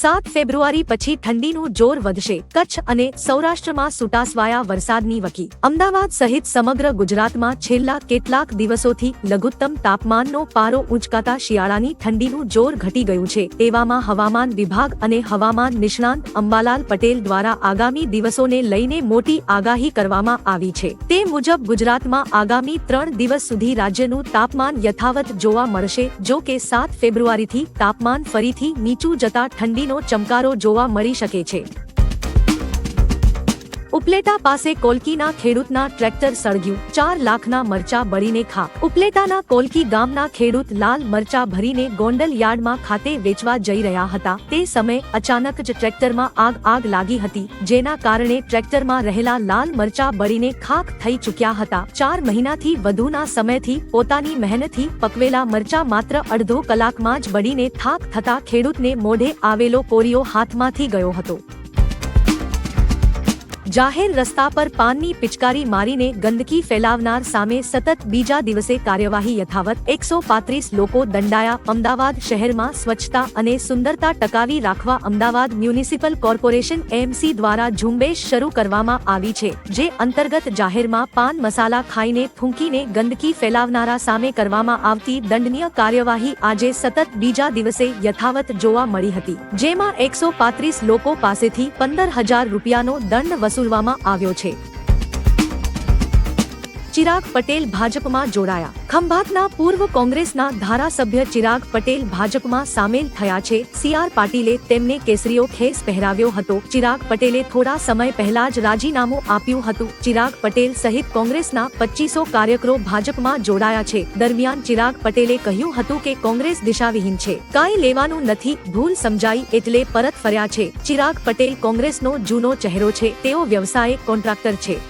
સાત ફેબ્રુઆરી પછી ઠંડીનું જોર વધશે. કચ્છ અને સૌરાષ્ટ્રમાં સુટાસવાયા વરસાદની વકી. અમદાવાદ સહિત સમગ્ર ગુજરાતમાં છેલ્લા કેટલાક દિવસોથી લઘુત્તમ તાપમાનનો પારો ઉંચકાતા શિયાળાની ઠંડીનું જોર ઘટી ગયું છે. તેવામાં હવામાન વિભાગ અને હવામાન નિષ્ણાંત અંબાલાલ પટેલ દ્વારા આગામી દિવસોને લઈને મોટી આગાહી કરવામાં આવી છે. તે મુજબ ગુજરાતમાં આગામી ત્રણ દિવસ સુધી રાજ્યનું તાપમાન યથાવત જોવા મળશે, જો કે સાત ફેબ્રુઆરીથી તાપમાન ફરીથી નીચું જતા ઠંડીનો ચમકારો જોવા મળી શકે છે. ઉપલેટા પાસે કોલકીના ખેડૂતના ટ્રેક્ટર સળગ્યું. ચાર લાખના મરચા બળીને ખાક ઉપલેટાના કોલકી ગામના ખેડૂત લાલ મરચા ભરીને ગોંડલ યાર્ડમાં ખાતે વેચવા જઈ રહ્યા હતા. તે સમયે અચાનક જ ટ્રેક્ટરમાં આગ આગ લાગી હતી, જેના કારણે ટ્રેક્ટરમાં રહેલા લાલ મરચા બળીને ખાક થઈ ચૂક્યા હતા. ચાર મહિનાથી વધુના સમયથી પોતાની મહેનતથી પકવેલા મરચા માત્ર અડધો કલાકમાં જ બળીને થાક થતા ખેડૂતને મોઢે આવેલો કોરિયો હાથમાંથી ગયો હતો. જાહેર રસ્તા પર પાનની પિચકારી મારીને ગંદકી ફેલાવનાર સામે સતત બીજા દિવસે કાર્યવાહી યથાવત. એકસો પાંત્રીસ લોકો દંડાયા. અમદાવાદ શહેરમાં સ્વચ્છતા અને સુંદરતા ટકાવી રાખવા અમદાવાદ મ્યુનિસિપલ કોર્પોરેશન એમસી દ્વારા ઝુંબેશ શરૂ કરવામાં આવી છે, જે અંતર્ગત જાહેરમાં પાન મસાલા ખાઈને ફૂંકીને ગંદકી ફેલાવનારા સામે કરવામાં આવતી દંડનીય કાર્યવાહી આજે સતત બીજા દિવસે યથાવત જોવા મળી હતી. જેમાં એકસો પાંત્રીસ લોકો પાસેથી પંદર હજાર રૂપિયાનો દંડ વસૂલવામાં આવ્યો છે. ચિરાગ પટેલ ભાજપમાં જોડાયા. ખંભાતના પૂર્વ કોંગ્રેસના ધારાસભ્ય ચિરાગ પટેલ ભાજપમાં સામેલ થયા છે. સીઆર પાટીલે તેમને કેસરીઓ ખેસ પહેરાવ્યો હતો. ચિરાગ પટેલે થોડા સમય પહેલા જ રાજીનામું આપ્યું હતું. ચિરાગ પટેલ સહિત કોંગ્રેસના પચીસો કાર્યકરો ભાજપમાં જોડાયા છે. દરમિયાન ચિરાગ પટેલે કહ્યું હતું કે કોંગ્રેસ દિશાવિહીન છે. કાંઈ લેવાનું નથી, ભૂલ સમજાઈ એટલે પરત ફર્યા છે. ચિરાગ પટેલ કોંગ્રેસનો જૂનો ચહેરો છે. તેઓ વ્યવસાય કોન્ટ્રાક્ટર છે.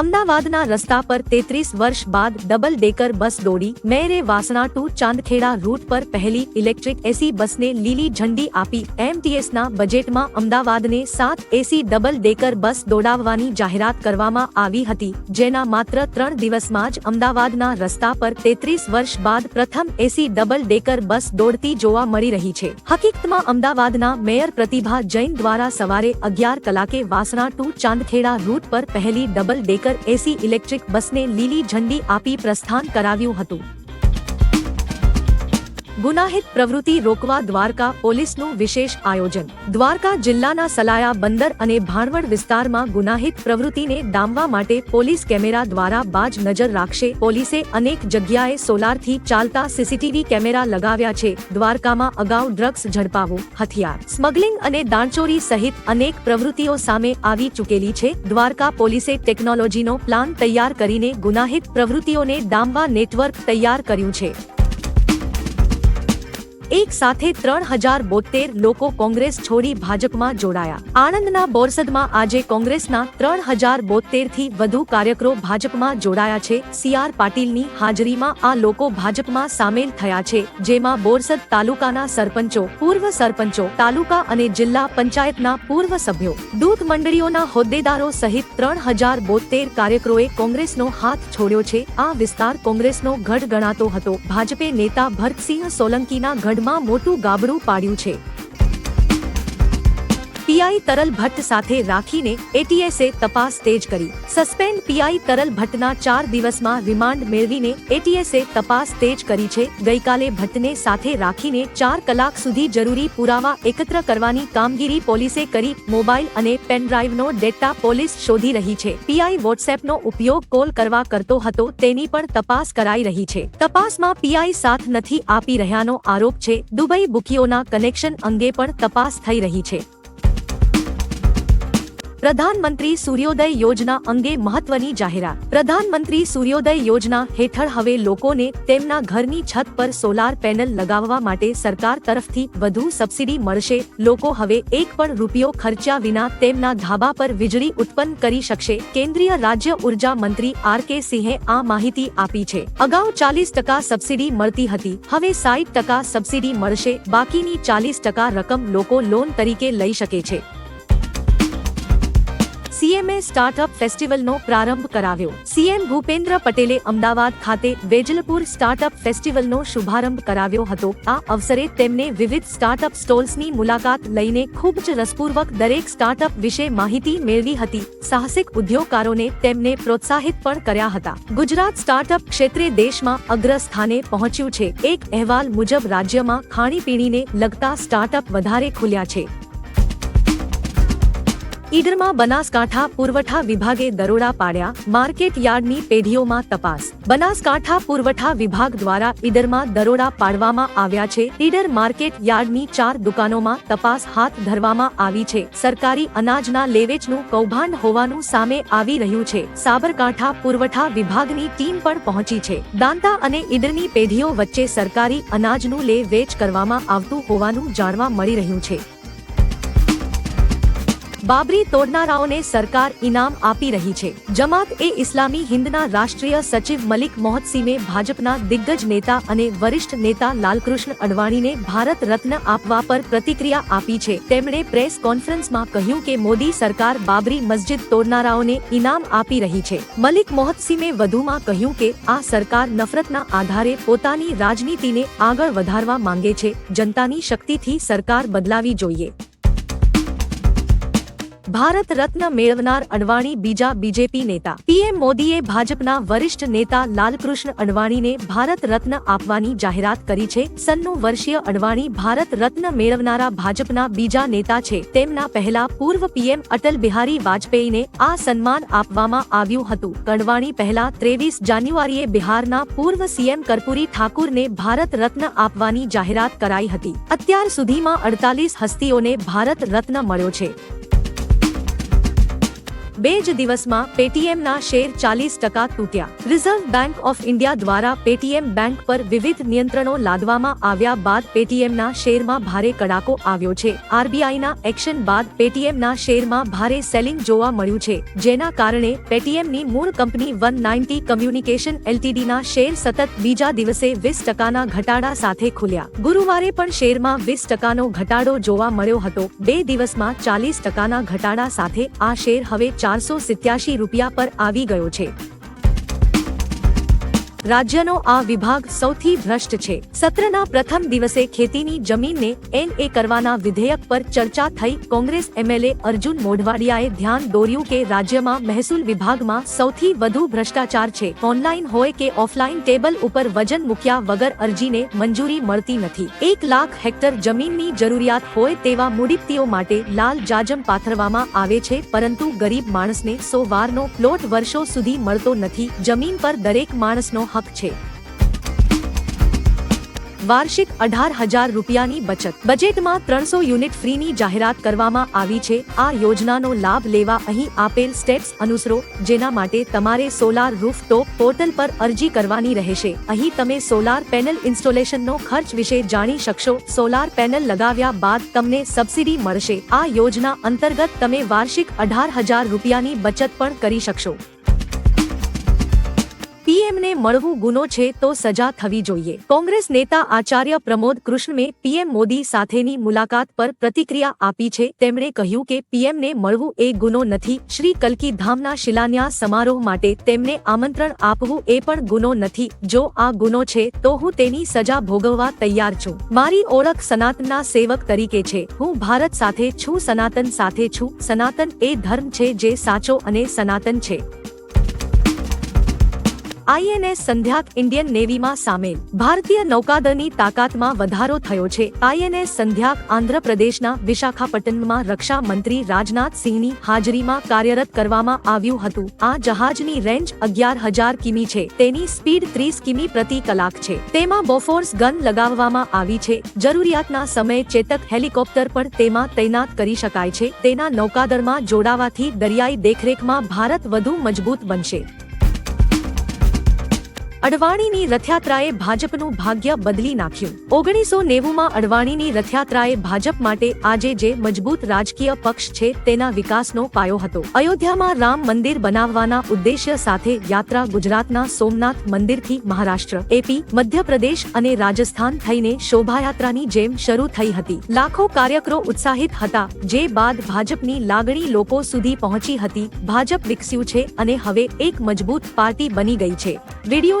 અમદાવાદના રસ્તા પર તેત્રીસ વર્ષ બાદ ડબલ ડેકર બસ દોડી મેરે વાસણા ટુ ચાંદખેડા રૂટ પર પહેલી ઇલેક્ટ્રિક એસી બસને લીલી ઝંડી આપી એમટીએસના બજેટમાં અમદાવાદને સાત એસી ડબલ ડેકર બસ દોડાવવાની જાહેરાત કરવામાં આવી હતી, જેના માત્ર ત્રણ દિવસમાં જ અમદાવાદના રસ્તા પર તેત્રીસ વર્ષ બાદ પ્રથમ એસી ડબલ ડેકર બસ દોડતી જોવા મળી રહી છે. હકીકતમાં અમદાવાદના મેયર પ્રતિભા જૈન દ્વારા સવારે અગિયાર કલાકે વાસણા ટુ ચાંદખેડા રૂટ પર પહેલી ડબલ ડેકર એસી ઇલેક્ટ્રિક બસને લીલી ઝંડી આપી પ્રસ્થાન કરાવ્યું હતું. ગુનાહિત પ્રવૃત્તિ રોકવા દ્વારકા પોલીસનું વિશેષ આયોજન. દ્વારકા જિલ્લાના સલાયા બંદર અને ભાણવડ વિસ્તારમાં ગુનાહિત પ્રવૃત્તિને ડામવા માટે પોલીસ કેમેરા દ્વારા બાજ નજર રાખશે. પોલીસે અનેક જગ્યાએ સોલારથી ચાલતા સીસીટીવી કેમેરા લગાવ્યા છે. દ્વારકામાં અગાઉ ડ્રગ્સ ઝડપાવો, હથિયાર, સ્મગલિંગ અને દાણચોરી સહિત અનેક પ્રવૃત્તિઓ સામે આવી ચૂકેલી છે. દ્વારકા પોલીસે ટેકનોલોજીનો પ્લાન તૈયાર કરીને ગુનાહિત પ્રવૃત્તિઓને ડામવા નેટવર્ક તૈયાર કર્યું છે. એક સાથે ત્રણ હજાર બોતેર લોકો કોંગ્રેસ છોડી ભાજપમાં જોડાયા. આણંદના બોરસદમાં આજે કોંગ્રેસના ત્રણ હજાર બોતેરથી વધુ કાર્યકરો ભાજપમાં જોડાયા છે. સીઆર પાટીલની હાજરીમાં આ લોકો ભાજપમાં સામેલ થયા છે, જેમાં બોરસદ તાલુકાના સરપંચો, પૂર્વ સરપંચો, તાલુકા અને જિલ્લા પંચાયતના પૂર્વ સભ્યો. દૂધ મંડળીઓના હોદ્દેદારો સહિત ત્રણ હજાર બોતેર કાર્યકરોએ કોંગ્રેસનો હાથ છોડ્યો છે. આ વિસ્તાર કોંગ્રેસનો ગઢ ગણાતો હતો. ભાજપે નેતા ભરતસિંહ સોલંકીના ગઢ માં મોટું ગાબડું પાડ્યું છે. પીઆઈ તરલ ભટ્ટ સાથે રાખીને એટીએસએ તપાસ તેજ કરી. સસ્પેન્ડ પીઆઈ તરલ ભટ્ટના ચાર દિવસમાં રિમાન્ડ મેળવીને એટીએસએ તપાસ તેજ કરી છે. ગઈકાલે ભટ્ટને સાથે રાખીને ચાર કલાક સુધી જરૂરી પુરાવા એકત્ર કરવાની કામગીરી પોલીસે કરી. મોબાઈલ અને પેનડ્રાઈવનો ડેટા પોલીસ શોધી રહી છે. પીઆઈ વોટ્સએપનો ઉપયોગ કોલ કરવા કરતો હતો તેની પણ તપાસ કરાઈ રહી છે. તપાસમાં પીઆઈ સાથ નથી આપી રહ્યાનો આરોપ છે. દુબઈ બુકીઓના કનેક્શન અંગે પણ તપાસ થઈ રહી છે. પ્રધાનમંત્રી સૂર્યોદય યોજના અંગે મહત્વની જાહેરાત. પ્રધાનમંત્રી સૂર્યોદય યોજના હેઠળ હવે લોકોને તેમના ઘરની છત પર સોલાર પેનલ લગાવવા માટે સરકાર તરફથી વધુ સબસિડી મળશે. લોકો હવે એક પણ રૂપિયો ખર્ચ્યા વિના તેમના ધાબા પર વીજળી ઉત્પન્ન કરી શકશે. કેન્દ્રીય રાજ્ય ઊર્જા મંત્રી આર કે સિંહે આ માહિતી આપી છે. અગાઉ ચાલીસ ટકા સબસિડી મળતી હતી. હવે સાઈઠ ટકા સબસિડી મળશે. બાકીની ચાલીસ ટકા રકમ લોકો લોન તરીકે લઈ શકે છે. સીએમએ સ્ટાર્ટઅપ ફેસ્ટિવલનો પ્રારંભ કરાવ્યો. સીએમ ભૂપેન્દ્ર પટેલે અમદાવાદ ખાતે વેજલપુર સ્ટાર્ટઅપ ફેસ્ટિવલનો શુભારંભ કરાવ્યો હતો. આ અવસરે તેમને વિવિધ સ્ટાર્ટઅપ સ્ટોલ્સની મુલાકાત લઈને ખૂબ જ રસપૂર્વક દરેક સ્ટાર્ટઅપ વિશે માહિતી મેળવી હતી. સાહસિક ઉદ્યોગકારોને તેમને પ્રોત્સાહિત પણ કર્યા હતા. ગુજરાત સ્ટાર્ટઅપ ક્ષેત્રે દેશમાં અગ્ર સ્થાને પહોંચ્યું છે. એક અહેવાલ મુજબ રાજ્યમાં ખાણીપીણીને લગતા સ્ટાર્ટઅપ વધારે ખુલ્યા છે. ઈડરમાં બનાસકાંઠા પુરવઠા વિભાગે દરોડા પાડ્યા, માર્કેટ યાર્ડની પેઢીઓમાં તપાસ. બનાસકાંઠા પુરવઠા વિભાગ દ્વારા ઈડરમાં દરોડા પાડવામાં આવ્યા છે. ઈડર માર્કેટ યાર્ડની ચાર દુકાનોમાં તપાસ હાથ ધરવામાં આવી છે. સરકારી અનાજના લેવેચનું કૌભાંડ હોવાનું સામે આવી રહ્યું છે. સાબરકાંઠા પુરવઠા વિભાગની ટીમ પણ પહોંચી છે. દાંતા અને ઈડરની પેઢીઓ વચ્ચે સરકારી અનાજનું લે વેચ કરવામાં આવતું હોવાનું જાણવા મળી રહ્યું છે. બાબરી તોડનારાઓને સરકાર ઇનામ આપી રહી છે. જમાત એ ઇસ્લામી હિન્દના રાષ્ટ્રીય સચિવ મલિક મોહતસિંહે ભાજપના દિગ્ગજ નેતા અને વરિષ્ઠ નેતા લાલકૃષ્ણ અડવાણીને ભારત રત્ન આપવા પર પ્રતિક્રિયા આપી છે. તેમણે પ્રેસ કોન્ફરન્સમાં કહ્યું કે મોદી સરકાર બાબરી મસ્જિદ તોડનારાઓને ઇનામ આપી રહી છે. મલિક મોહત્સીમે વધુમાં કહ્યું કે આ સરકાર નફરતના આધારે પોતાની રાજનીતિને આગળ વધારવા માંગે છે. જનતાની શક્તિથી સરકાર બદલાવી જોઈએ. ભારત રત્ન મેળવનાર અડવાણી બીજા બીજેપી નેતા. પીએમ મોદીએ ભાજપના વરિષ્ઠ નેતા લાલકૃષ્ણ અડવાણીને ભારત રત્ન આપવાની જાહેરાત કરી છે. સન્નું વર્ષીય અડવાણી ભારત રત્ન મેળવનારા ભાજપના બીજા નેતા છે. તેમના પહેલા પૂર્વ પીએમ અટલ બિહારી વાજપેયીને આ સન્માન આપવામાં આવ્યું હતું. અડવાણી પહેલા ત્રેવીસ જાન્યુઆરીએ બિહારના પૂર્વ સીએમ કર્પૂરી ઠાકુરને ભારત રત્ન આપવાની જાહેરાત કરાઈ હતી. અત્યાર સુધીમાં અડતાલીસ હસ્તીઓને ભારત રત્ન મળ્યો છે. બે જ દિવસમાં પેટીએમના શેર ચાલીસ ટકા તૂટ્યા. રિઝર્વ બેંક ઓફ ઇન્ડિયા દ્વારા પેટીએમ બેંક પર વિવિધ નિયંત્રણો લાદવામાં આવ્યા બાદ પેટીએમના શેરમાં ભારે કડાકો આવ્યો છે. આરબીઆઈના એક્શન બાદ પેટીએમના શેરમાં ભારે સેલિંગ જોવા મળ્યું છે, જેના કારણે પેટીએમની મૂળ કંપની વન નાઇન્ટી કમ્યુનિકેશન એલટીડીના શેર સતત બીજા દિવસે વીસ ટકાના ઘટાડા સાથે ખુલ્યા. ગુરુવારે પણ શેરમાં વીસ ટકાનો ઘટાડો જોવા મળ્યો હતો. બે દિવસમાં ચાલીસ ટકાના ઘટાડા સાથે આ શેર હવે ચારસો સિત્યાસી રૂપિયા પર આવી ગયો છે. રાજ્યનો આ વિભાગ સૌથી ભ્રષ્ટ છે. સત્રના પ્રથમ દિવસે ખેતીની જમીનને એનએ કરવાના વિધેયક પર ચર્ચા થઈ કોંગ્રેસ એમએલએ અર્જુન મોઢવાડિયાએ ધ્યાન દોર્યું કે રાજ્યમાં મહેસૂલ વિભાગમાં સૌથી વધુ ભ્રષ્ટાચાર છે. ઓનલાઈન હોય કે ઓફલાઈન ટેબલ ઉપર વજન મૂક્યા વગર અરજીને મંજૂરી મળતી નથી. એક લાખ હેક્ટર જમીનની જરૂરિયાત હોય તેવા મૂડીપતિઓ માટે લાલ જાજમ પાથરવામાં આવે છે, પરંતુ ગરીબ માણસને સો વારનો પ્લોટ વર્ષો સુધી મળતો નથી. જમીન પર દરેક માણસનો હક છે. વાર્ષિક અઢાર હજાર રૂપિયાની બચત. બજેટમાં ત્રણસો યુનિટ ફ્રીની જાહેરાત કરવામાં આવી છે. આ યોજનાનો લાભ લેવા અહીં આપેલ સ્ટેપ્સ અનુસરો, જેના માટે તમારે સોલાર રૂફ ટોપ પોર્ટલ પર અરજી કરવાની રહેશે. અહીં તમે સોલાર પેનલ ઇન્સ્ટોલેશનનો ખર્ચ વિશે જાણી શકશો. સોલાર પેનલ લગાવ્યા બાદ તમને સબસિડી મળશે. આ યોજના અંતર્ગત તમે વાર્ષિક અઢાર હજાર રૂપિયાની બચત પણ કરી શકશો. પીએમને મળવું ગુનો છે તો સજા થવી જોઈએ. કોંગ્રેસ નેતા આચાર્ય પ્રમોદ કૃષ્ણમે પીએમ મોદી સાથેની મુલાકાત પર પ્રતિક્રિયા આપી છે. તેમણે કહ્યું કે પીએમને મળવું એ ગુનો નથી. શ્રી કલકી ધામના શિલાન્યાસ સમારોહ માટે તેમને આમંત્રણ આપવું એ પણ ગુનો નથી. જો આ ગુનો છે તો હું તેની સજા ભોગવવા તૈયાર છું. મારી ઓળખ સનાતનના સેવક તરીકે છે. હું ભારત સાથે છું, સનાતન સાથે છું. સનાતન એ ધર્મ છે જે સાચો અને સનાતન છે. આઈએનએસ સંધ્યાક ઇન્ડિયન નેવીમાં સામેલ. ભારતીય નૌકાદળની તાકાતમાં વધારો થયો છે. આઈએનએસ સંધ્યાક આંધ્રપ્રદેશના વિશાખાપટ્ટનમમાં રક્ષા મંત્રી રાજનાથ સિંહની હાજરીમાં કાર્યરત કરવામાં આવ્યું હતું. આ જહાજની રેન્જ અગિયાર હજાર કિમી છે. તેની સ્પીડ ત્રીસ કિમી પ્રતિ કલાક છે. તેમાં બોફોર્સ ગન લગાવવામાં આવી છે. જરૂરિયાતના સમયે ચેતક હેલિકોપ્ટર પણ તેમાં તૈનાત કરી શકાય છે. તેના નૌકાદળમાં જોડાવાથી દરિયાઈ દેખરેખમાં ભારત વધુ મજબૂત બનશે. અડવાણીની રથયાત્રાએ ભાજપનું ભાગ્ય બદલી નાખ્યું. ઓગણીસો નેવુંમાં અડવાણીની રથયાત્રાએ ભાજપ માટે આજે જે મજબૂત રાજકીય પક્ષ છે તેના વિકાસનો પાયો હતો. અયોધ્યામાં રામ મંદિર બનાવવાના ઉદ્દેશ્ય સાથે યાત્રા ગુજરાતના સોમનાથ મંદિરથી મહારાષ્ટ્ર, એપી, મધ્યપ્રદેશ અને રાજસ્થાન થઈને શોભાયાત્રાની જેમ શરૂ થઈ હતી. લાખો કાર્યકરો ઉત્સાહિત હતા, જે બાદ ભાજપની લાગણી લોકો સુધી પહોંચી હતી, ભાજપ વિકસ્યું છે અને હવે એક મજબૂત પાર્ટી બની ગઈ છે. વીડિયો